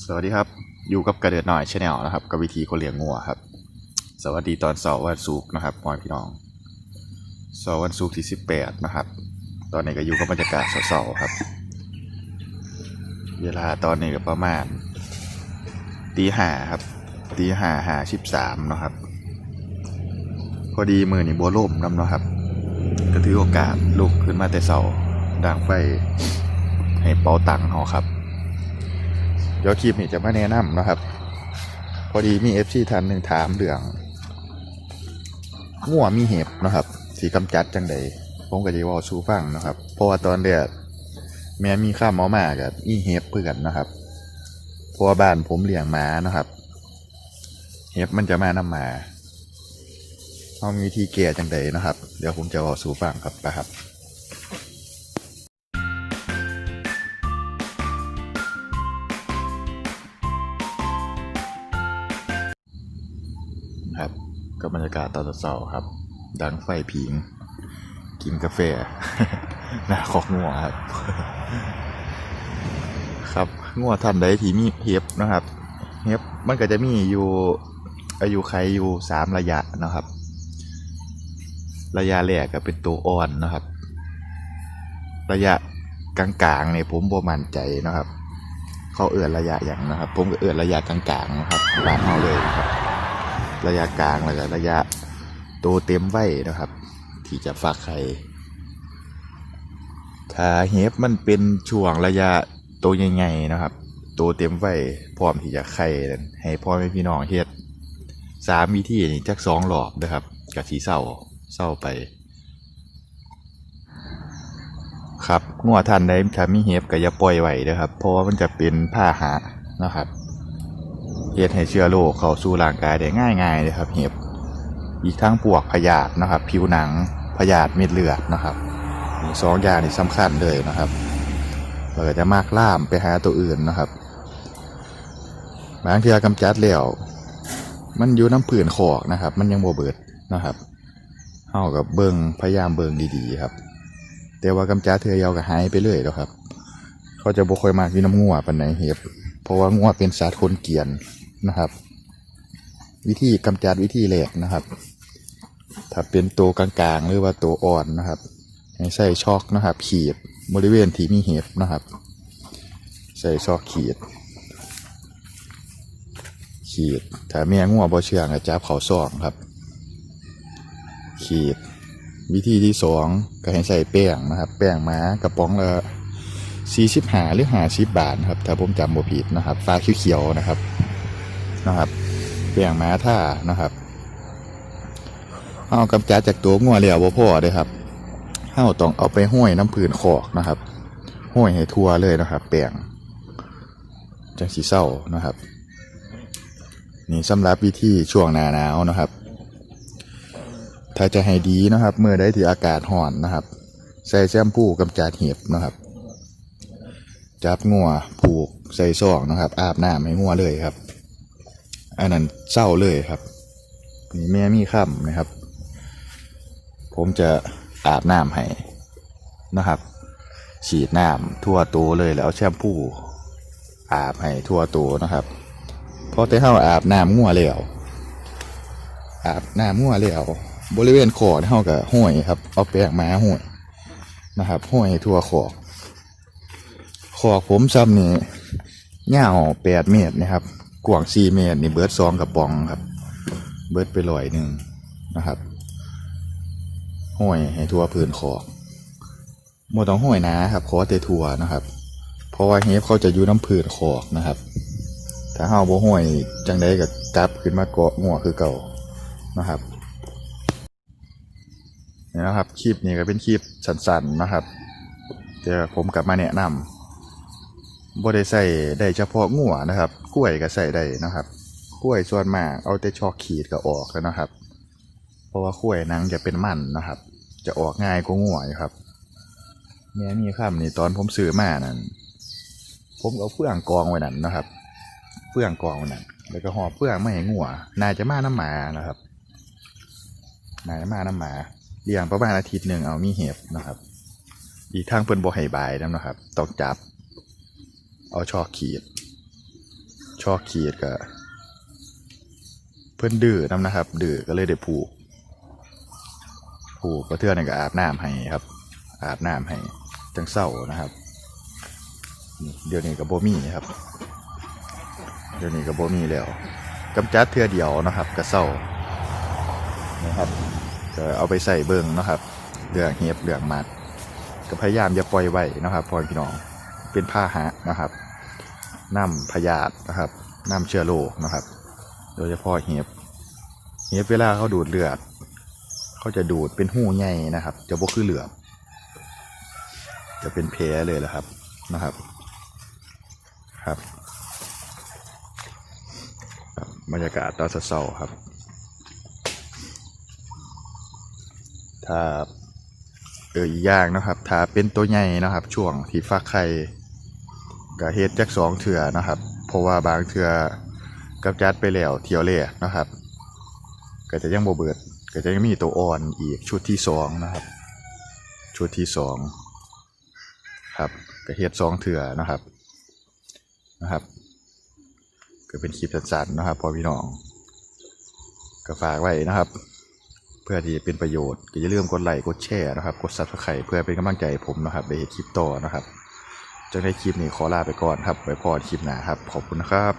สวัสดีครับ อยู่กับกระเดือดหน่อยชาแนลนะครับ กับวิธีคนเลี้ยงงัวครับ สวัสดีตอนเสาร์วันศุกร์นะครับพ่อพี่น้องเสาร์วันศุกร์ที่สิบแปดนะครับ ตอนนี้ก็อยู่กับบรรยากาศเสาร์ครับ เวลาตอนนี้ก็ประมาณตีห้าครับตีห้าห้าสิบสามนะครับ พอดีมือนี่บัวล่มน้ำเนาะครับก็ถือโอกาสลุกขึ้นมาแต่เสาร์ดังไฟให้เป่าตังค์เขาครับ เดี๋ยวคลิปนี้จะมาแนะนำนะครับ พอดีมีเอฟซีท่านหนึ่งถามเรื่องงัวมีเห็บนะครับ สีกำจัดจังใดผมก็จะว่าสู้ฟังนะครับ เพราะว่าตอนเดียแม่มีข้ามเอมากับมีเห็บเพื่อนนะครับเพราะว่าบ้านผมเลี้ยงหม้านะครับ เห็บมันจะมานำหมาเอามีวิธีแก้จังใดนะครับ เดี๋ยวผมจะว่าสู้ฟังครับไปครับ ก็บรรยากาศตอนเช้าๆครับ ดังไฟผิง กินกาแฟหน้าคอกงัวครับ ครับงัวท่านใดที่มีเห็บนะครับเห็บมันก็จะมีอยู่อายุไขอยู่สามระยะนะครับ ระยะแรกก็เป็นตัวอ่อนนะครับ ระยะกลางๆเนี่ยผมบ่มั่นใจนะครับ เขาเอื่นระยะอย่างนะครับ ผมก็เอื่นระยะกลางๆนะครับบ้านเขาเลยนะครับ ระยะกลางแล้วก็ระยะโตเต็มไว้นะครับ ที่จะฝากไข่ถ้าเฮฟมันเป็นช่วงระยะโตใหญ่ๆนะครับโตเต็มไว้พร้อมที่จะไข่ให้พ่อแม่พี่น้องเฮ็ดสามวิธีนี่จักสองหลอบนะครับกะสีเศร้าเศร้าไป ครับงัวทันได้ถ้ามีเฮฟก็อย่าปล่อยไว้นะครับ เพราะว่ามันจะเป็นผ้าหะนะครับ เฮ็ดให้เชื้อโรคเข้าสู่ร่างกายได้ง่ายๆเลยครับเห็บอีกทั้งพวกพยาธินะครับ ผิวหนังพยาธิเม็ดเลือดนะครับสองอย่างนี่สำคัญเลยนะครับเราก็จะมากล่ามไปหาตัวอื่นนะครับบางเทีกำจัดแล้วมันอยู่น้ำผื่นขอกนะครับ มันยังโบเบิดนะครับเฮากับเบิงพยายามเบิงดีๆครับ แต่ว่ากำจัดเทือยาวก็หายไปเลยแล้วครับ เขาจะบ่ค่อยมากอยู่น้ำงัวปานไหนเห็บ เพราะว่างัวเป็นสัตว์คนเกลียนนะครับ วิธีกำจัดวิธีแรกนะครับ ถ้าเป็นตัวกลางๆ หรือว่าตัวอ่อนนะครับให้ใส่ช็อกนะครับ ขีดบริเวณที่มีเห็บนะครับ ใส่ช็อกขีด ขีดถ้าแม่งัวบ่เชื่องก็จับเขาซองครับ ขีดวิธีที่สองก็ให้ใส่แป้งนะครับ แป้งม้ากระป๋องละ สี่สิบหาหรือหาสิบบาทครับถ้าผมจำบ่ผิดนะครับ ฟ้าเขียวๆนะครับนะครับแป้งม้าท่านะครับเอากำจัดจากตัวงัวแล้วบ่พอเลยครับเฮาต้องเอาไปห้อยน้ำผืนขอกนะครับห้อยให้ทั่วเลยนะครับแป้งจังสีเศร้านะครับ นี่สำหรับวิธีช่วงหน้าหนาวนะครับ ถ้าจะให้ดีนะครับ เมื่อได้ที่อากาศร้อนนะครับ ใส่แชมพูกำจัดเห็บนะครับ จับงัวผูกใส่ซองนะครับ อาบน้ำให้งัวเลยครับ อันนั้นเศร้าเลยครับ นี่แม่มีค่ำนะครับ ผมจะอาบน้ำให้นะครับ ฉีดน้ำทั่วตัวเลยแล้วแชมพูอาบให้ทั่วตัวนะครับพอแต่เข้าอาบน้ำงัวแล้วอาบน้ำงัวแล้วบริเวณคอเท่ากับห้อยครับ เอาแป้งมาห้อยนะครับห้อยทั่วคอ ขอกผมซ้ำนี่ยาแปดเมตรนะครับ กว้างสี่เมตร นี่เบิร์ดซองกระป๋องครับ เบิร์ดไปลอยหนึ่งนะครับห้อยให้ทั่วพื้นขอกโมต้องห้อยนะครับขอแต่ทั่วนะครับ เพราะว่าเฮฟเขาจะอยู่น้ำพื้นขอกนะครับ ถ้าเฮาบ่ห้อยจังไดก็จับขึ้นมาเกาะงัวคือเก่านะครับนี่นะครับคลิปนี้ก็เป็นคลิปสั้นๆนะครับเดี๋ยวผมกลับมาแนะนำ บ่ได้ใส่ได้เฉพาะงัวนะครับ กล้วยก็ใส่ได้นะครับ กล้วยส่วนมากเอาแต่ชอกขีดก็ออกแล้วนะครับ เพราะว่ากล้วยหนังจะเป็นมันนะครับ จะออกง่ายกว่างัวอยู่ครับแม่มีคำนี่ตอนผมซื้อมานั่นผมเอาเฟื่องกองไว้นั่นนะครับ เฟื่องกองไว้นั่นแล้วก็ห่อเฟื่องไม่ให้งัวน่าจะมาน้ำหมานะครับน่าจะมาน้ำหมาเลี้ยงประมาณอาทิตย์หนึ่งเอามีเห็บนะครับ อีกทางเพิ่นบ่ให้บายนำนะครับต้องจับ เอาชอกขีด ชอกขีดก็เพิ่อนดื้อนำนะครับ ดื้อก็เลยได้ผูก ผูกก็เทื่อนึงก็อาบน้ำให้ครับ อาบน้ำให้จังเศร้านะครับ เดี๋ยวนี้ก็บ่มีครับ เดี๋ยวนี้ก็บ่มีแล้วกำจัดเทื่อเดียวนะครับก็เศร้านะครับก็เอาไปใส่เบิ่งนะครับเรื่องเห็บเรื่องมัดก็พยายามอย่าปล่อยไว้นะครับพ่อพี่น้อง เป็นผ้าหะนะครับน้ำพยาธินะครับน้ำเชื้อโรคนะครับ โดยเฉพาะเห็บเห็บเวลาเขาดูดเลือด เขาจะดูดเป็นหูใหญ่นะครับ จะบ่คือเหลือบจะเป็นแผลเลยแหละครับนะครับครับ บรรยากาศตอนเช้าครับ ถ้าเอออีกอย่างนะครับ ถ้าเป็นตัวใหญ่นะครับ ช่วงที่ฟักไข่ ก็เฮ็ดจักสองเถื่อนะครับ เพราะว่าบางเถื่อกับจัดไปแล้วเที่ยวแรกนะครับ ก็จะยังโบเบิด ก็จะยังมีตัวอ่อนอีกชุดที่สองนะครับ ชุดที่สองครับก็เฮ็ดสองเถื่อนะครับนะครับก็เป็นคลิปสั้นๆนะครับพอพี่น้องก็ฝากไว้นะครับ เพื่อที่เป็นประโยชน์ก็อย่าลืมกดไลค์กดแชร์นะครับ กดซับสไครต์เพื่อเป็นกำลังใจผมนะครับได้เห็นคลิปต่อนะครับ จนในคลิปนี้ขอลาไปก่อนครับไว้พอคลิปหน้าครับ ขอบคุณนะครับ